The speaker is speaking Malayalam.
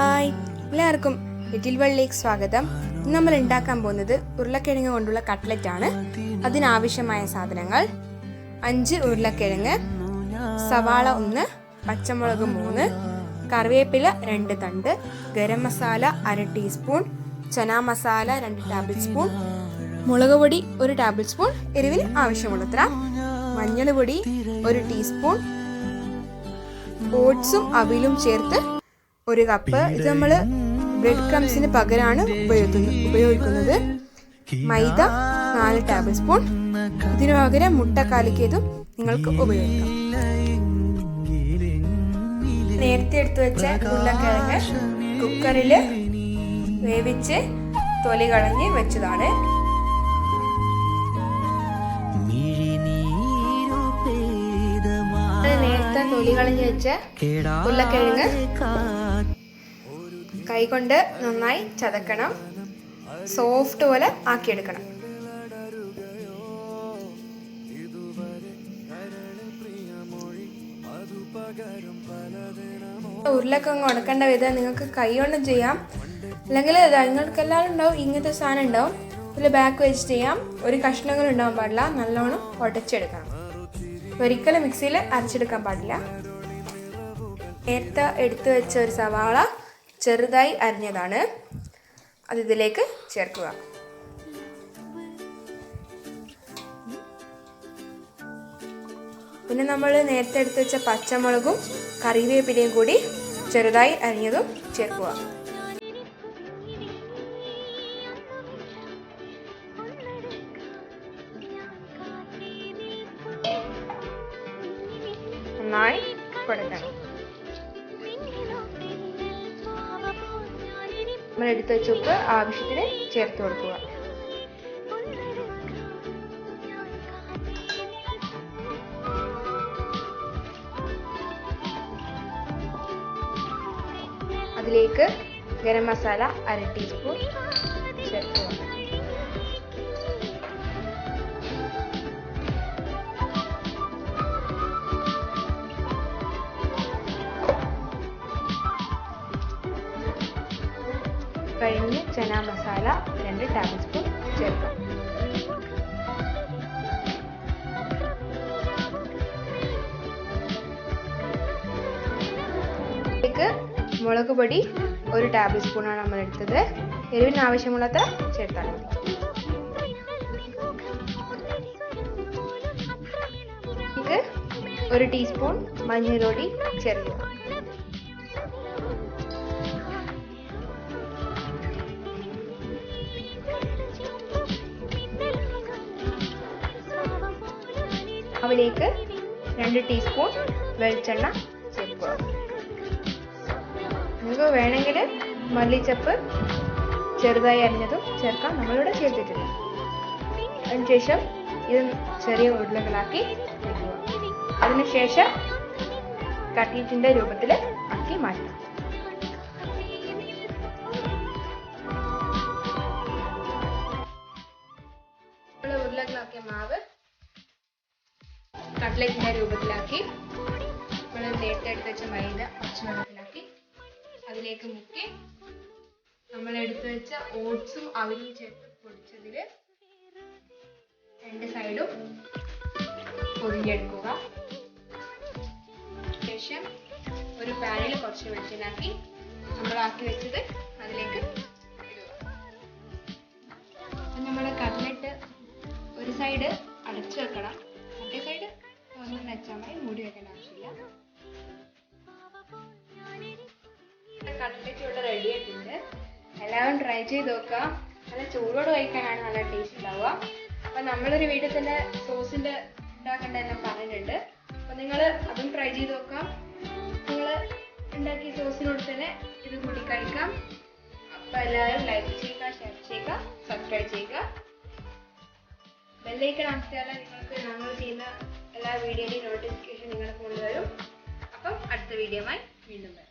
ഹായ്. എല്ലാവർക്കും ലിറ്റിൽ വെള്ളിലേക്ക് സ്വാഗതം. ഇന്ന് നമ്മൾ ഉണ്ടാക്കാൻ പോകുന്നത് ഉരുളക്കിഴങ്ങ് കൊണ്ടുള്ള കട്ട്ലറ്റ് ആണ്. അതിനാവശ്യമായ സാധനങ്ങൾ അഞ്ച് ഉരുളക്കിഴങ്ങ് സവാള ഒന്ന് പച്ചമുളക് മൂന്ന് കറിവേപ്പില രണ്ട് തണ്ട് ഗരം മസാല അര ടീസ്പൂൺ ചന മസാല രണ്ട് ടേബിൾ സ്പൂൺ മുളക് പൊടി ഒരു ടേബിൾ സ്പൂൺ എരിവിന് ആവശ്യമുള്ളത്ര മഞ്ഞൾ പൊടി ഒരു ടീസ്പൂൺ ഓട്സും അവിലും ചേർത്ത് ഒരു കപ്പ് ഇത് നമ്മൾ ബ്രെഡ് ക്രംസിന് പകരമാണ് ഉപയോഗിക്കുന്നത് ഉപയോഗിക്കുന്നത്. മൈദ നാല് ടേബിൾ സ്പൂൺ ഇതിനു പകരം മുട്ട നിങ്ങൾക്ക് ഉപയോഗിക്കാം. നേരത്തെ എടുത്തു വെച്ച ഉരുളക്കിഴങ്ങ് കുക്കറിൽ വേവിച്ച് തൊലി കളഞ്ഞ് വെച്ചതാണ്. തൊലി കളഞ്ഞ് വെച്ച ഉരുളക്കിഴങ്ങ്. കൈകൊണ്ട് നന്നായി ചതക്കണം. സോഫ്റ്റ് പോലെ ആക്കിയെടുക്കണം. ഉരുളക്കിഴങ്ങ് ഉണക്കേണ്ട വിധം നിങ്ങൾക്ക് കൈ കൊണ്ടും ചെയ്യാം. അല്ലെങ്കിൽ നിങ്ങൾക്ക് എല്ലാവരും ഉണ്ടാവും ഇങ്ങനത്തെ സാധനം ഉണ്ടാവും. ഇതിൽ ബാക്ക് വെച്ച് ചെയ്യാം. ഒരു കഷ്ണങ്ങൾ ഉണ്ടാവാൻ പാടില്ല. നല്ലോണം ഉടച്ചെടുക്കണം. ഒരിക്കലും മിക്സിയിൽ അരച്ചെടുക്കാൻ പാടില്ല. നേരത്തെ എടുത്തു വെച്ച ഒരു സവാള ചെറുതായി അരിഞ്ഞതാണ്. അത് ഇതിലേക്ക് ചേർക്കുക. പിന്നെ നമ്മൾ നേരത്തെ എടുത്തു വെച്ച പച്ചമുളകും കറിവേപ്പിലയും കൂടി ചെറുതായി അരിഞ്ഞതും ചേർക്കുക. നന്നായി കൊടുക്കണം. നമ്മൾ എടുത്തു വെച്ച ആവശ്യത്തിന് ചേർത്ത് കൊടുക്കുക. അതിലേക്ക് ഗരം മസാല അര ടീസ്പൂൺ ചേർക്കുക ചന മസാല രണ്ട് ടേബിൾ സ്പൂൺ ചേർക്കാം മുളക് പൊടി ഒരു ടേബിൾ സ്പൂണാണ് നമ്മൾ എടുത്തത്. എരിവിന് ആവശ്യമുള്ളത് ചേർത്താൽ മതി. ഒരു ടീസ്പൂൺ മഞ്ഞൾപ്പൊടി ചേർക്കുക. അവലേക്ക് രണ്ട് ടീസ്പൂൺ വെളിച്ചെണ്ണ ചേർക്കുക. നിങ്ങൾക്ക് വേണമെങ്കിൽ മല്ലിച്ചപ്പ് ചെറുതായി അരിഞ്ഞതും ചേർക്കാം. നമ്മളിവിടെ ചേർത്തിട്ടില്ല. അതിനുശേഷം ഇത് ചെറിയ ഉരുളകളാക്കി വെക്കുക. അതിനുശേഷം കട്ട്ലറ്റിന്റെ രൂപത്തിൽ ആക്കി മാറ്റാം ഉരുളകളാക്കിയ മാവ് കട്ട്ലറ്റിന്റെ രൂപത്തിലാക്കി. നമ്മൾ നേരത്തെ എടുത്ത് വെച്ച മൈദ കുറച്ച് വെള്ളത്തിലാക്കി. അതിലേക്ക് മുക്കി. നമ്മൾ എടുത്തു വെച്ച ഓട്സും അവിലും ചേർത്ത് പൊടിച്ചതിൽ രണ്ട് സൈഡും പൊതിഞ്ഞെടുക്കുക ശേഷം ഒരു പാനിൽ കുറച്ച് വെളിച്ചെണ്ണാക്കി നമ്മൾ ആക്കി വെച്ചത് അതിലേക്ക് ഇടുക. നമ്മുടെ ഒരു സൈഡ് അടച്ചു വെക്കണം. തുറന്ന് വെച്ചാൽ മതി. മൂടി വെക്കേണ്ട ആവശ്യമില്ല. ഇവിടെ റെഡി ആയിട്ടുണ്ട്. എല്ലാവരും ട്രൈ ചെയ്ത് നോക്കുക. നല്ല ചൂടോട് കഴിക്കാനാണ് നല്ല ടേസ്റ്റ് ഉണ്ടാവുക. അപ്പം നമ്മളൊരു വീട്ടിൽ തന്നെ സോസിന്റെ ഉണ്ടാക്കേണ്ട എല്ലാം പറഞ്ഞിട്ടുണ്ട്. അപ്പം നിങ്ങൾ അതും ട്രൈ ചെയ്ത് നോക്കാം നിങ്ങൾ ഉണ്ടാക്കിയ സോസിനോട് തന്നെ ഇത് കൂടി കഴിക്കാം. അപ്പം എല്ലാവരും ലൈക്ക് ചെയ്യുക ഷെയർ ചെയ്യുക സബ്സ്ക്രൈബ് ചെയ്യുക. ബെല്ലൈക്കൺ അമർത്തിയാൽ നിങ്ങൾക്ക് ഞങ്ങൾ ചെയ്യുന്ന എല്ലാ വീഡിയോയുടെയും നോട്ടിഫിക്കേഷൻ നിങ്ങളുടെ ഫോണിൽ വരും അപ്പം അടുത്ത വീഡിയോയുമായി വീണ്ടും വരാം.